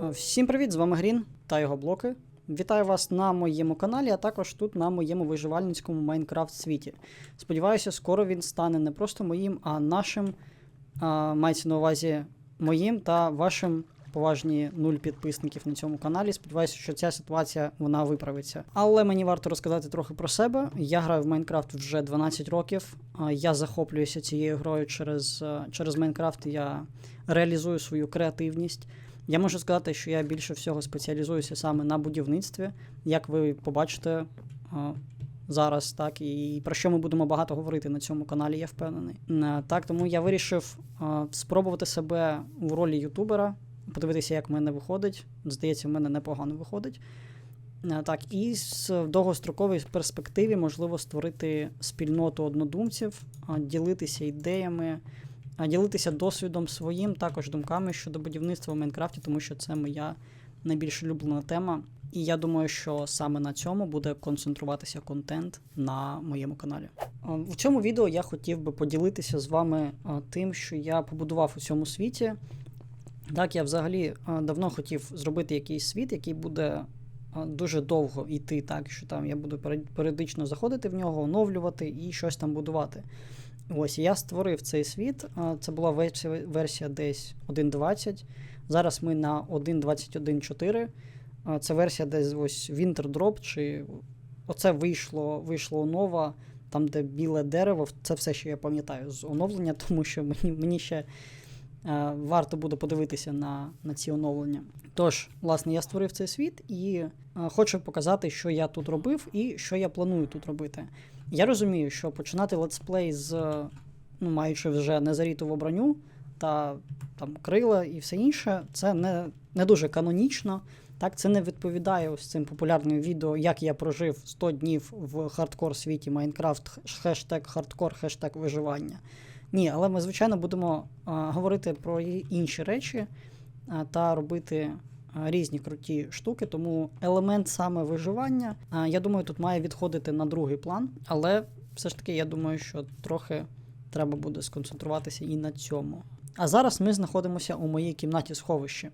Всім привіт, з вами Грін та його блоки. Вітаю вас на моєму каналі, а також тут на моєму виживальницькому Майнкрафт світі. Сподіваюся, скоро він стане не просто моїм, а нашим. А, мається на увазі моїм та вашим поважні нуль підписників на цьому каналі. Сподіваюся, що ця ситуація вона виправиться. Але мені варто розказати трохи про себе. Я граю в Майнкрафт вже 12 років. А, Я захоплююся цією грою через, е, через Майнкрафт. Я реалізую свою креативність. Я можу сказати, що я більше всього спеціалізуюся саме на будівництві, як ви побачите зараз, так, і про що ми будемо багато говорити на цьому каналі, я впевнений. Е, Так, тому я вирішив спробувати себе у ролі ютубера, подивитися, як в мене виходить. Здається, в мене непогано виходить. Е, Так, і з в довгостроковій перспективі можливо створити спільноту однодумців, ділитися ідеями, ділитися досвідом своїм, також думками щодо будівництва в Майнкрафті, тому що це моя найбільш улюблена тема. І я думаю, що саме на цьому буде концентруватися контент на моєму каналі. А, В цьому відео я хотів би поділитися з вами тим, що я побудував у цьому світі. Так, я взагалі давно хотів зробити якийсь світ, який буде дуже довго йти, так що там я буду періодично заходити в нього, оновлювати і щось там будувати. Ось я створив цей світ. Це була версія, десь 1.20. Зараз ми на 1.21.4. Це версія десь ось Winter Drop, чи оце вийшло, вийшло нова, там, де біле дерево. Це все, що я пам'ятаю з оновлення, тому що мені, мені ще варто буде подивитися на, на ці оновлення. Тож, власне, я створив цей світ і е, хочу показати, що я тут робив і що я планую тут робити. Я розумію, що починати летсплей з, ну, маючи вже незарітову броню та там крила і все інше, це не, не дуже канонічно. Так, це не відповідає ось цим популярним відео, як я прожив 100 днів в хардкор світі Майнкрафт, хештег хардкор, хештег виживання. Ні, але ми, звичайно, будемо говорити про інші речі та робити різні круті штуки. Тому елемент саме виживання, я думаю, тут має відходити на другий план. Але все ж таки, я думаю, що трохи треба буде сконцентруватися і на цьому. А зараз ми знаходимося у моїй кімнаті сховищі.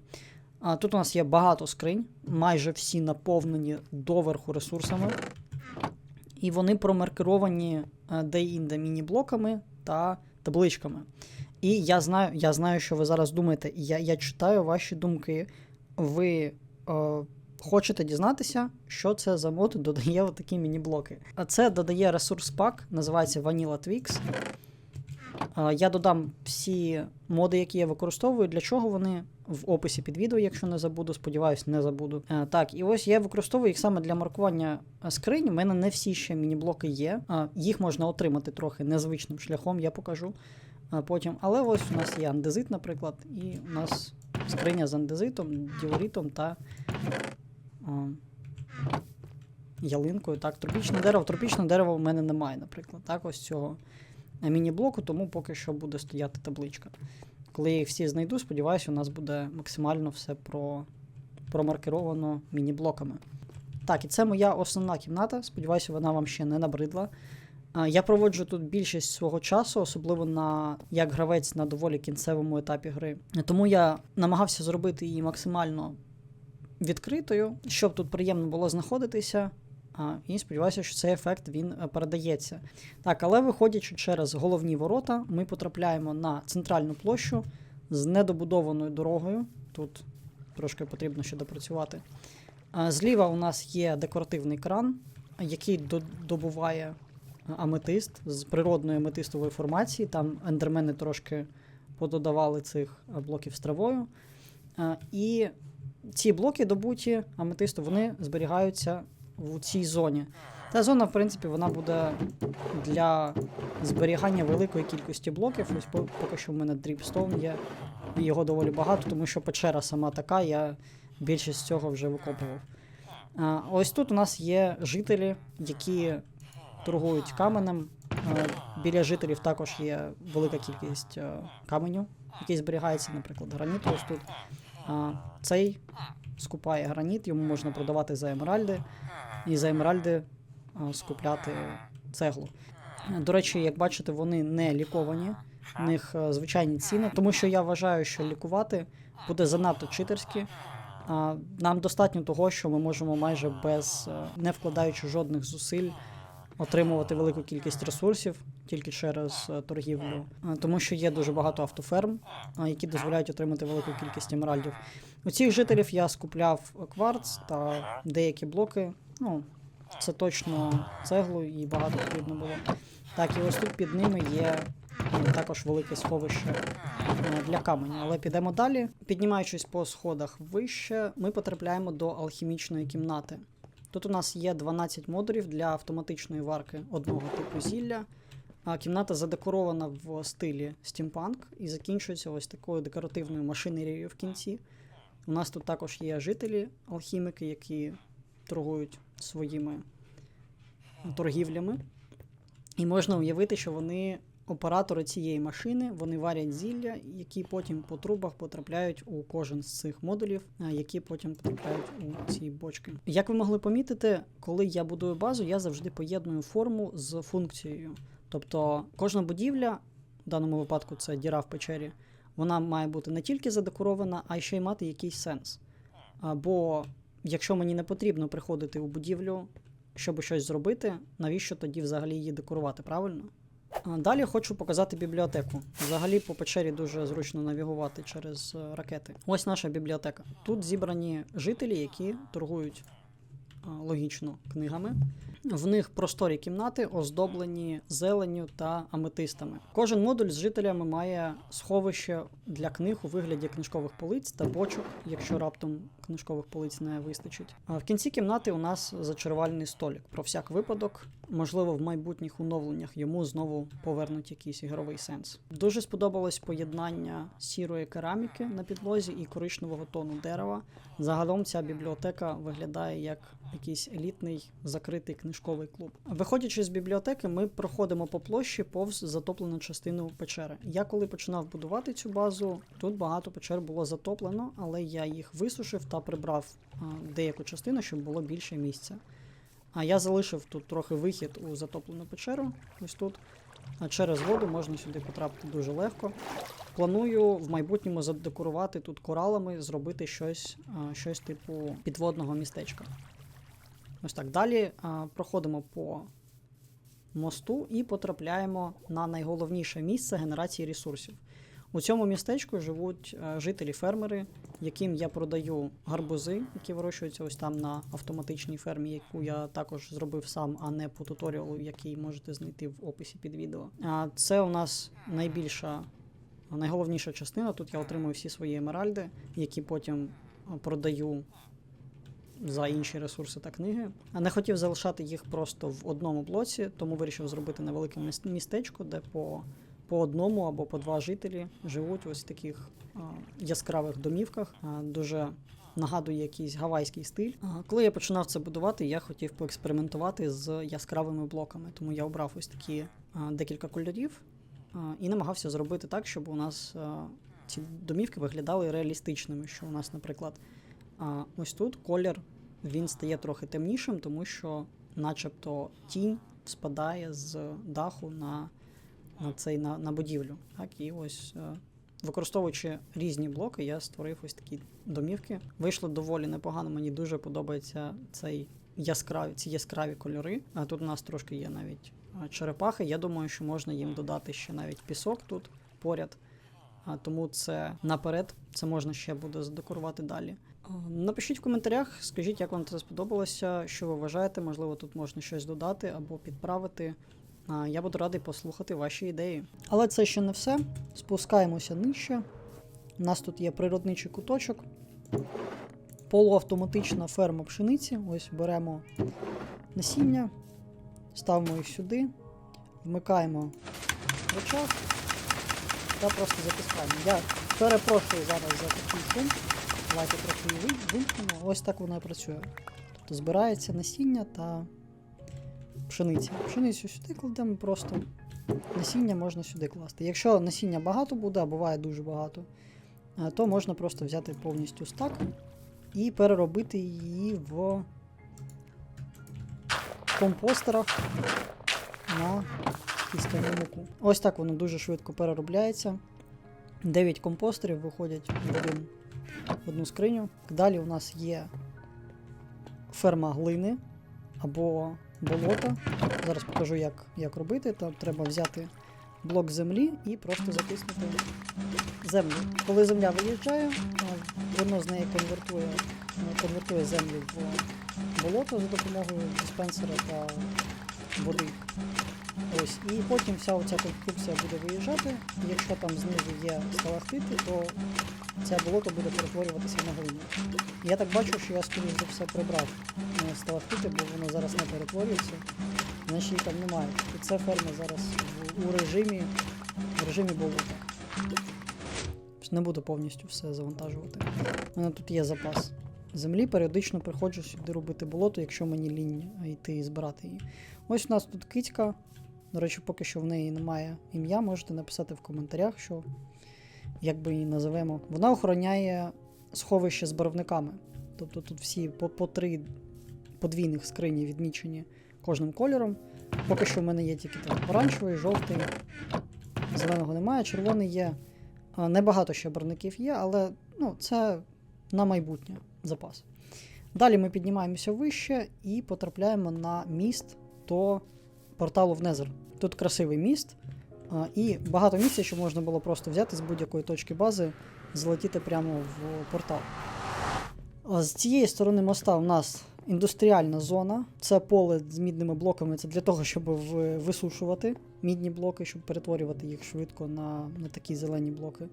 Тут у нас є багато скринь, майже всі наповнені доверху ресурсами. І вони промаркеровані е, де-інде міні-блоками та табличками. І я знаю, я знаю, що ви зараз думаєте, я, я читаю ваші думки. Ви е, хочете дізнатися, що це за мод додає такі міні-блоки. А це додає ресурс пак, називається Vanilla Twix. Е, Я додам всі моди, які я використовую, для чого вони в описі під відео, якщо не забуду, сподіваюсь, не забуду. Е, Так, і ось я використовую їх саме для маркування е, скринь. У мене не всі ще міні-блоки є. А, Їх можна отримати трохи незвичним шляхом, я покажу е, потім. Але ось у нас є андезит, наприклад, і у нас скриня з андезитом, діоритом та ялинкою. Так, тропічне дерево. Тропічне дерево в мене немає, наприклад. Так, ось цього е, міні-блоку, тому поки що буде стояти табличка. Коли я їх всі знайду, сподіваюся, у нас буде максимально все про, промаркеровано міні-блоками. Так, і це моя основна кімната. Сподіваюся, вона вам ще не набридла. Я проводжу тут більшість свого часу, особливо на як гравець на доволі кінцевому етапі гри. Тому я намагався зробити її максимально відкритою, щоб тут приємно було знаходитися. І сподіваюся, що цей ефект він е, передається. Так, але виходячи через головні ворота, ми потрапляємо на центральну площу з недобудованою дорогою. Тут трошки потрібно ще допрацювати. Зліва у нас є декоративний кран, який добуває е, аметист з природної аметистової формації. Там ендермени трошки пододавали цих е, блоків з травою. І ці блоки добуті аметисту, вони зберігаються в цій зоні. Та зона, в принципі, вона буде для зберігання великої кількості блоків. Ось поки що в мене дріпстоун є, і його доволі багато, тому що печера сама така, я більшість цього вже викопував. А, ось тут у нас є жителі, які торгують каменем. А, біля жителів також є велика кількість а, каменю, який зберігається, наприклад, граніт. Ось тут. А, цей скупає граніт, йому можна продавати за емеральди, і за емеральди скупляти цеглу. До речі, як бачите, вони не ліковані, в них е, звичайні ціни, тому що я вважаю, що лікувати буде занадто читерськи. Нам достатньо того, що ми можемо майже без е, не вкладаючи жодних зусиль отримувати велику кількість ресурсів тільки через е, торгівлю, тому що є дуже багато автоферм, які дозволяють отримати велику кількість емеральдів. У цих жителів я скупляв кварц та деякі блоки. Ну, це точно цеглу і багато потрібно було. Так, і ось тут під ними є е, також велике сховище е, для каменю. Але підемо далі. Піднімаючись по сходах вище, ми потрапляємо до алхімічної кімнати. Тут у нас є 12 модулів для автоматичної варки одного типу зілля. Кімната задекорована в стилі стімпанк і закінчується ось такою декоративною машинерією в кінці. У нас тут також є жителі, алхіміки, які торгують своїми торгівлями. І можна уявити, що вони оператори цієї машини, вони варять зілля, які потім по трубах потрапляють у кожен з цих модулів, а, які потім потрапляють у ці бочки. Як ви могли помітити, коли я будую базу, я завжди поєдную форму з функцією. Тобто кожна будівля, в даному випадку це діра в печері, вона має бути не тільки задекорована, а й ще й мати якийсь сенс. Або якщо мені не потрібно приходити у будівлю, щоб щось зробити, навіщо тоді взагалі її декорувати, правильно? Далі хочу показати бібліотеку. Взагалі по печері дуже зручно навігувати через е, ракети. Ось наша бібліотека. Тут зібрані жителі, які торгують логічно книгами. В них просторі кімнати оздоблені зеленню та аметистами. Кожен модуль з жителями має сховище для книг у вигляді книжкових полиць та бочок, якщо раптом книжкових полиць не вистачить. А в кінці кімнати у нас зачарувальний столик. Про всяк випадок, можливо, в майбутніх оновленнях йому знову повернуть якийсь ігровий сенс. Дуже сподобалось поєднання сірої кераміки на підлозі і коричневого тону дерева. Загалом ця бібліотека виглядає як якийсь елітний закритий книжковий клуб. Виходячи з бібліотеки, ми проходимо по площі повз затоплену частину печери. Я коли починав будувати цю базу, тут багато печер було затоплено, але я їх висушив та прибрав деяку частину, щоб було більше місця. А я залишив тут трохи вихід у затоплену печеру. Ось тут. А через воду можна сюди потрапити дуже легко. Планую в майбутньому задекорувати тут коралами, зробити щось, щось типу підводного містечка. Ось так. Далі проходимо по мосту і потрапляємо на найголовніше місце генерації ресурсів. У цьому містечку живуть е, жителі-фермери, яким я продаю гарбузи, які вирощуються ось там на автоматичній фермі, яку я також зробив сам, а не по туторіалу, який можете знайти в описі під відео. А це у нас найбільша, найголовніша частина. Тут я отримую всі свої емеральди, які потім е, продаю за інші ресурси та книги. А не хотів залишати їх просто в одному блоці, тому вирішив зробити невелике міс- містечко, де по, по одному або по два жителі живуть ось в таких яскравих домівках. Дуже нагадує якийсь гавайський стиль. А, коли я починав це будувати, я хотів поекспериментувати з яскравими блоками, тому я обрав ось такі декілька кольорів і намагався зробити так, щоб у нас ці домівки виглядали реалістичними. Що у нас, наприклад, ось тут колір він стає трохи темнішим, тому що, начебто, тінь спадає з даху на, на цей на, на будівлю. Так, і ось е, використовуючи різні блоки, я створив ось такі домівки. Вийшло доволі непогано. Мені дуже подобається цей яскраві, ці яскраві кольори. А тут у нас трошки є навіть е, черепахи. Я думаю, що можна їм додати ще навіть пісок тут поряд. А, тому це наперед, це можна ще буде задекорувати далі. Напишіть в коментарях, скажіть, як вам це сподобалося, що ви вважаєте, можливо, тут можна щось додати або підправити. Я буду радий послухати ваші ідеї. Але це ще не все. Спускаємося нижче. У нас тут є природничий куточок. Полуавтоматична ферма пшениці. Ось беремо насіння, ставимо їх сюди, вмикаємо рычаг та просто затискаємо. Я перепрошую зараз за такий шум. Давайте трохи вимкнемо. Ось так вона і працює. Тобто збирається насіння та пшениця. Пшеницю сюди кладемо просто. Насіння можна сюди класти. Якщо насіння багато буде, а буває дуже багато, е, то можна просто взяти повністю стак і переробити її в компостерах на кістяну муку. Ось так воно дуже швидко переробляється. 9 компостерів виходять в один в одну скриню. Далі у нас є ферма глини або болота. Зараз покажу, як, як робити. Там треба взяти блок землі і просто затиснути землю. Коли земля виїжджає, воно з неї конвертує, конвертує землю в болото за допомогою диспенсера та води. Ось, і потім вся оця конструкція буде виїжджати. Якщо там знизу є сталактити, то це болото буде перетворюватися на глину. Я так бачу, що я скоріш за все прибрав е, сталактити, бо воно зараз не перетворюється, значить її там немає. І це ферма зараз в, у режимі, в режимі болота. Не буду повністю все завантажувати. У мене тут є запас землі, періодично приходжу сюди робити болото, якщо мені лінь йти і збирати її. Ось у нас тут кицька. До речі, поки що в неї немає ім'я, можете написати в коментарях, що як би її називемо. Вона охороняє сховище з барвниками. Тобто тут всі по, по три подвійних скрині відмічені кожним кольором. Поки що в мене є тільки там оранжевий, жовтий, зеленого немає, червоний є. Небагато ще барвників є, але ну, це на майбутнє запас. Далі ми піднімаємося вище і потрапляємо на міст до порталу в Незер. Тут красивий міст, а, і багато місця, що можна було просто взяти з будь-якої точки бази, залетіти прямо в портал. А З цієї сторони моста у нас індустріальна зона. Це поле з мідними блоками. Це для того, щоб висушувати мідні блоки, щоб перетворювати їх швидко на, на такі зелені блоки.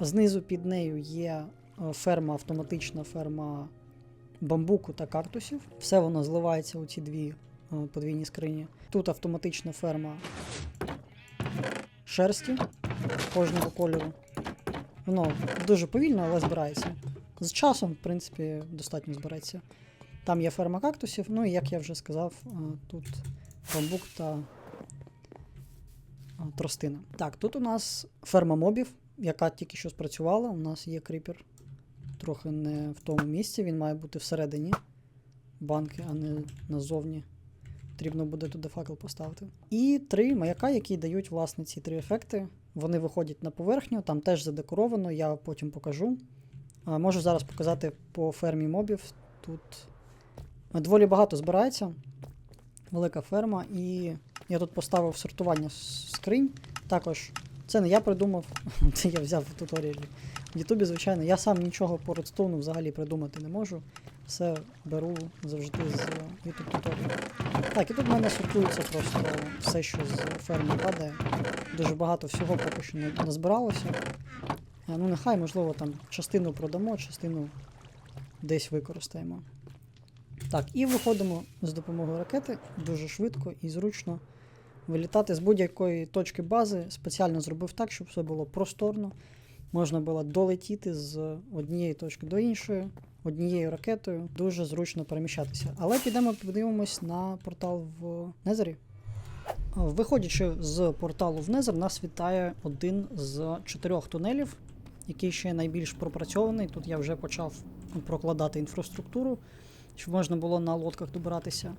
Знизу під нею є е, ферма, автоматична ферма бамбуку та кактусів. Все воно зливається у ці дві подвійні скрині. Тут автоматична ферма шерсті кожного кольору. Воно дуже повільно, але збирається. З часом, в принципі, достатньо збереться. Там є ферма кактусів, ну і як я вже сказав, е, тут бамбук та е, тростина. Так, тут у нас ферма мобів, яка тільки що спрацювала. У нас є кріпер трохи не в тому місці, він має бути всередині банки, а не назовні. Потрібно буде туди факел поставити. І три маяка, які дають власне ці три ефекти. Вони виходять на поверхню, там теж задекоровано, я потім покажу. А, Можу зараз показати по фермі мобів. Тут доволі багато збирається. Велика ферма, і я тут поставив сортування скринь. Також це не я придумав, це я взяв в туторіалі. В Ютубі, звичайно, я сам нічого по редстоуну взагалі придумати не можу. Все беру завжди з YouTube туторіалу. Так, і тут в мене сортується просто все, що з ферми падає. Дуже багато всього поки що не назбиралося. Е, Ну, нехай, можливо, там частину продамо, частину десь використаємо. Так, і виходимо з допомогою ракети дуже швидко і зручно вилітати з будь-якої точки бази. Спеціально зробив так, щоб все було просторно. Можна було долетіти з однієї точки до іншої, однією ракетою. Дуже зручно переміщатися. Але підемо подивимось на портал в Незері. Виходячи з порталу в Незер, нас вітає один з чотирьох тунелів, який ще найбільш пропрацьований. Тут я вже почав прокладати інфраструктуру, щоб можна було на лодках добиратися.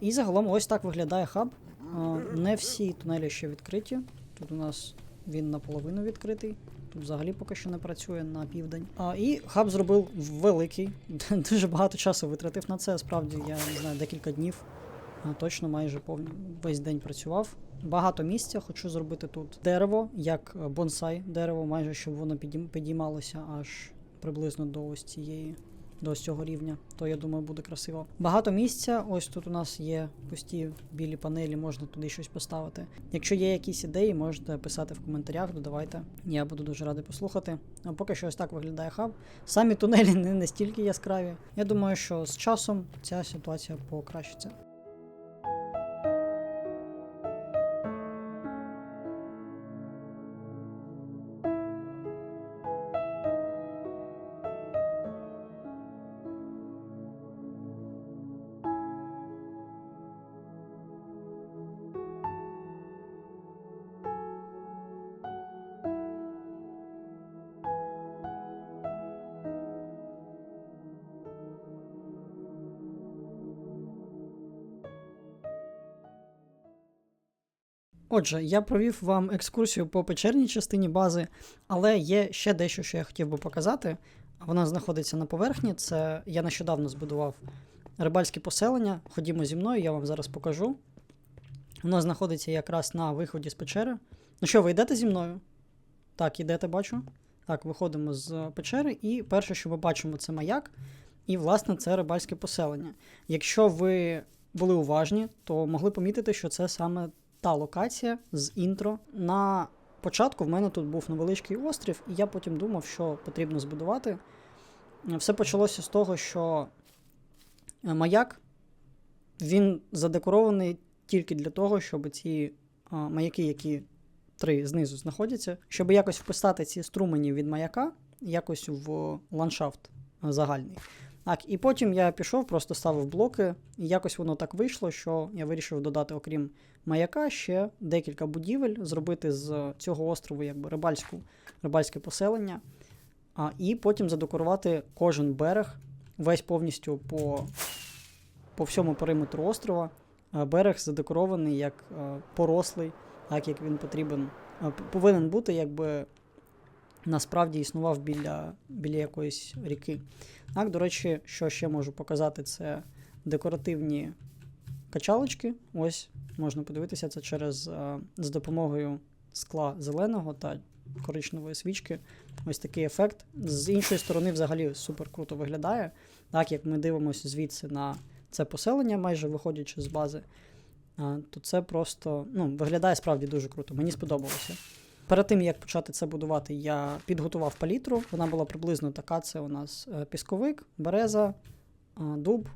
І загалом ось так виглядає хаб. Не всі тунелі ще відкриті. Тут у нас він наполовину відкритий. Взагалі поки що не працює на південь. А, і хаб зробив великий. Дуже багато часу витратив на це. Справді, я не знаю, декілька днів. Точно майже повні, весь день працював. Багато місця, хочу зробити тут дерево, як е, бонсай дерево, майже щоб воно підіймалося аж приблизно до ось цієї, до цього рівня. То я думаю, буде красиво. Багато місця. Ось тут у нас є пусті білі панелі, можна туди щось поставити. Якщо є якісь ідеї, можете писати в коментарях, додавайте. Я буду дуже радий послухати. А поки що ось так виглядає хаб. Самі тунелі не настільки яскраві. Я думаю, що з часом ця ситуація покращиться. Отже, я провів вам екскурсію по печерній частині бази, але є ще дещо, що я хотів би показати. Вона знаходиться на поверхні. Це я нещодавно збудував рибальське поселення. Ходімо зі мною, я вам зараз покажу. Воно знаходиться якраз на виході з печери. Ну що, ви йдете зі мною? Так, йдете, бачу. Так, виходимо з печери, і перше, що ми бачимо, це маяк. І, власне, це рибальське поселення. Якщо ви були уважні, то могли помітити, що це саме та локація з інтро. На початку в мене тут був невеличкий острів, і я потім думав, що потрібно збудувати. Все почалося з того, що е, маяк він задекорований тільки для того, щоб ці маяки, які три знизу знаходяться, щоб якось вписати ці струмені від маяка якось в ландшафт загальний. Так, і потім я пішов, просто ставив блоки, і якось воно так вийшло, що я вирішив додати, окрім маяка, ще декілька будівель, зробити з цього острову якби рибальську, рибальське поселення, а, і потім задекорувати кожен берег, весь повністю по, по всьому периметру острова. Берег задекорований як порослий, так як він потрібен, повинен бути, якби насправді існував біля, біля якоїсь ріки. Так, до речі, що ще можу показати, це декоративні качалочки. Ось можна подивитися це через з допомогою скла зеленого та коричневої свічки. Ось такий ефект. З іншої сторони, взагалі супер круто виглядає. Так як ми дивимося звідси на це поселення, майже виходячи з бази, то це просто ну, виглядає справді дуже круто. Мені сподобалося. Перед тим як почати це будувати, я підготував палітру. Вона була приблизно така: це у нас е, пісковик, береза, е, дуб,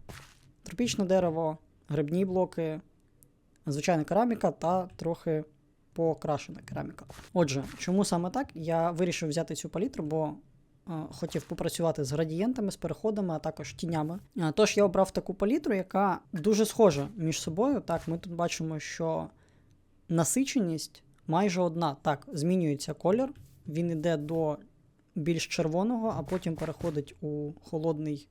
тропічне дерево, грибні блоки, звичайна кераміка та трохи покрашена кераміка. Отже, чому саме так? Я вирішив взяти цю палітру, бо е, хотів попрацювати з градієнтами, з переходами, а також тінями. Тож я обрав таку палітру, яка дуже схожа між собою. Так, ми тут бачимо, що насиченість майже одна. Так, змінюється колір, він йде до більш червоного, а потім переходить у холодний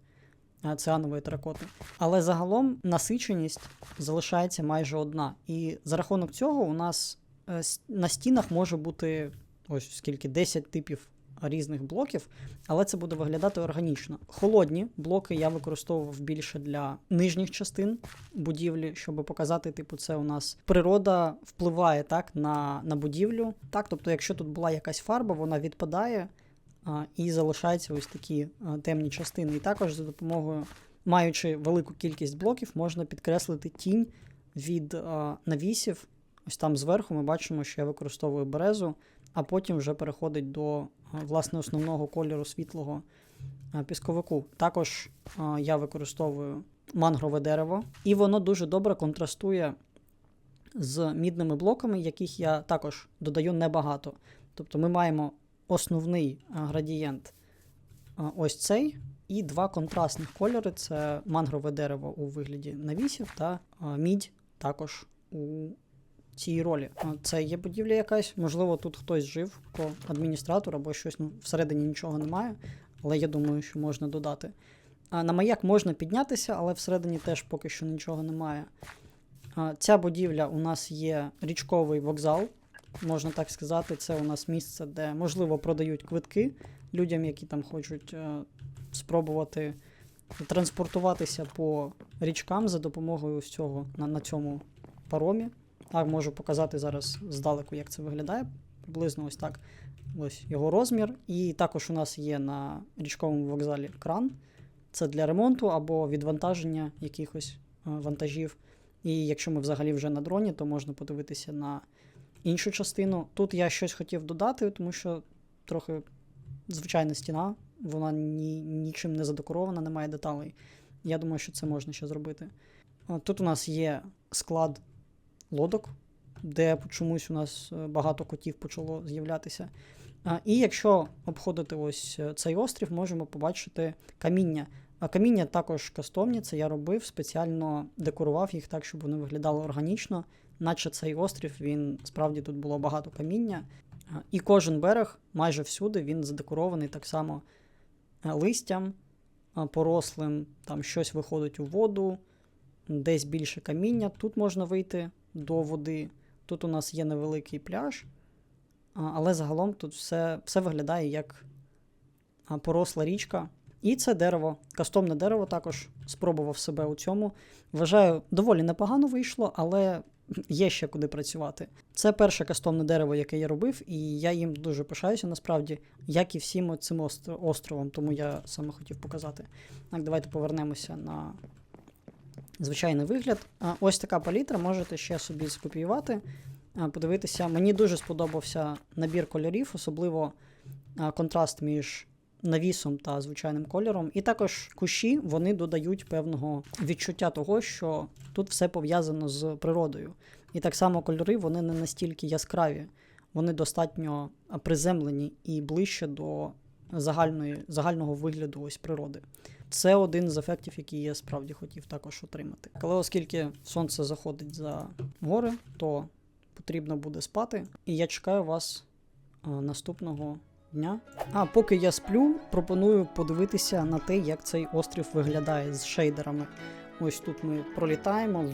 е, цианової теракоти. Але загалом насиченість залишається майже одна. І за рахунок цього у нас е, на стінах може бути ось скільки 10 типів різних блоків, але це буде виглядати органічно. Холодні блоки я використовував більше для нижніх частин будівлі, щоб показати, типу, це у нас природа впливає так на, на будівлю. Так, тобто, якщо тут була якась фарба, вона відпадає і залишаються ось такі темні частини. І також за допомогою, маючи велику кількість блоків, можна підкреслити тінь від навісів. Ось там зверху ми бачимо, що я використовую березу, а потім вже переходить до власне основного кольору світлого пісковику. Також я використовую мангрове дерево, і воно дуже добре контрастує з мідними блоками, яких я також додаю небагато. Тобто ми маємо основний градієнт ось цей, і два контрастних кольори це мангрове дерево у вигляді навісів та мідь також у цій ролі. Це є будівля якась, можливо, тут хтось жив, хто адміністратор або щось, ну, всередині нічого немає, але я думаю, що можна додати. А на маяк можна піднятися, але всередині теж поки що нічого немає. А, Ця будівля у нас є річковий вокзал, можна так сказати. Це у нас місце, де можливо продають квитки людям, які там хочуть е, спробувати транспортуватися по річкам за допомогою ось цього на, на цьому паромі. Так, можу показати зараз здалеку, як це виглядає. Приблизно ось так. Ось його розмір. І також у нас є на річковому вокзалі кран. Це для ремонту або відвантаження якихось е, вантажів. І якщо ми взагалі вже на дроні, то можна подивитися на іншу частину. Тут я щось хотів додати, тому що трохи звичайна стіна, вона ні, нічим не задекорована, немає деталей. Я думаю, що це можна ще зробити. Тут у нас є склад лодок, де чомусь у нас е, багато котів почало з'являтися. І якщо обходити ось е, цей острів, можемо побачити каміння. А каміння також кастомні, це я робив, спеціально декорував їх так, щоб вони виглядали органічно, наче цей острів, він справді тут було багато каміння. І кожен берег, майже всюди, він задекорований так само е, листям, порослим, там щось виходить у воду, десь більше каміння. Тут можна вийти до води. Тут у нас є невеликий пляж, але загалом тут все, все виглядає як поросла річка. І це дерево, кастомне дерево також спробував себе у цьому. Вважаю, доволі непогано вийшло, але є ще куди працювати. Це перше кастомне дерево, яке я робив, і я їм дуже пишаюся насправді, як і всім цим островом, тому я саме хотів показати. Так, давайте повернемося на звичайний вигляд. Ось така палітра, можете ще собі скопіювати, подивитися. Мені дуже сподобався набір кольорів, особливо контраст між навісом та звичайним кольором. І також кущі вони додають певного відчуття того, що тут все пов'язано з природою. І так само кольори вони не настільки яскраві, вони достатньо приземлені і ближче до загальної, загального вигляду ось природи. Це один з ефектів, який я справді хотів також отримати. Але оскільки сонце заходить за гори, то потрібно буде спати. І я чекаю вас наступного дня. А поки я сплю, пропоную подивитися на те, як цей острів виглядає з шейдерами. Ось тут ми пролітаємо.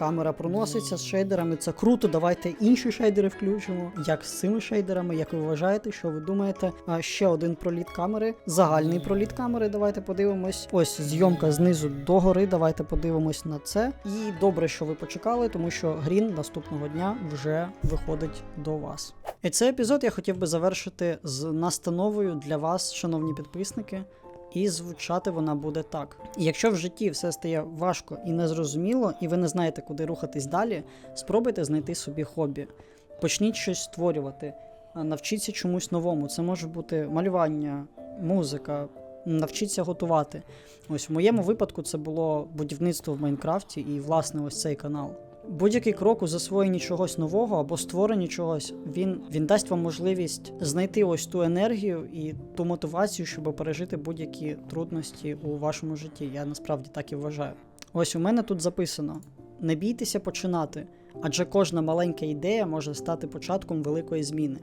Камера проноситься з шейдерами. Це круто. Давайте інші шейдери включимо. Як з цими шейдерами, як ви вважаєте, що ви думаєте? А ще один проліт камери, загальний проліт камери. Давайте подивимось. Ось зйомка знизу до гори. Давайте подивимось на це. І добре, що ви почекали, тому що Грін наступного дня вже виходить до вас. І цей епізод я хотів би завершити з настановою для вас, шановні підписники. І звучати вона буде так. І Якщо в житті все стає важко і незрозуміло, і ви не знаєте, куди рухатись далі, спробуйте знайти собі хобі. Почніть щось створювати, навчіться чомусь новому. Це може бути малювання, музика, навчіться готувати. Ось в моєму випадку це було будівництво в Майнкрафті і, власне, ось цей канал. Будь-який крок у засвоєнні чогось нового або створенні чогось, він, він дасть вам можливість знайти ось ту енергію і ту мотивацію, щоб пережити будь-які трудності у вашому житті. Я насправді так і вважаю. Ось у мене тут записано: не бійтеся починати, адже кожна маленька ідея може стати початком великої зміни.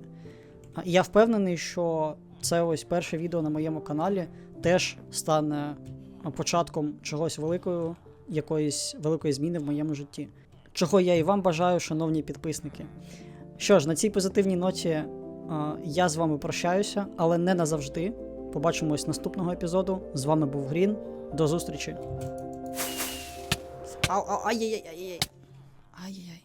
А Я впевнений, що це ось перше відео на моєму каналі теж стане початком чогось великої, якоїсь великої зміни в моєму житті чого я і вам бажаю, шановні підписники. Що ж, на цій позитивній ноті е, я з вами прощаюся, але не назавжди. Побачимось наступного епізоду. З вами був Грін. До зустрічі. Ау, ау, ай-яй-яй-яй. Ай-яй-яй.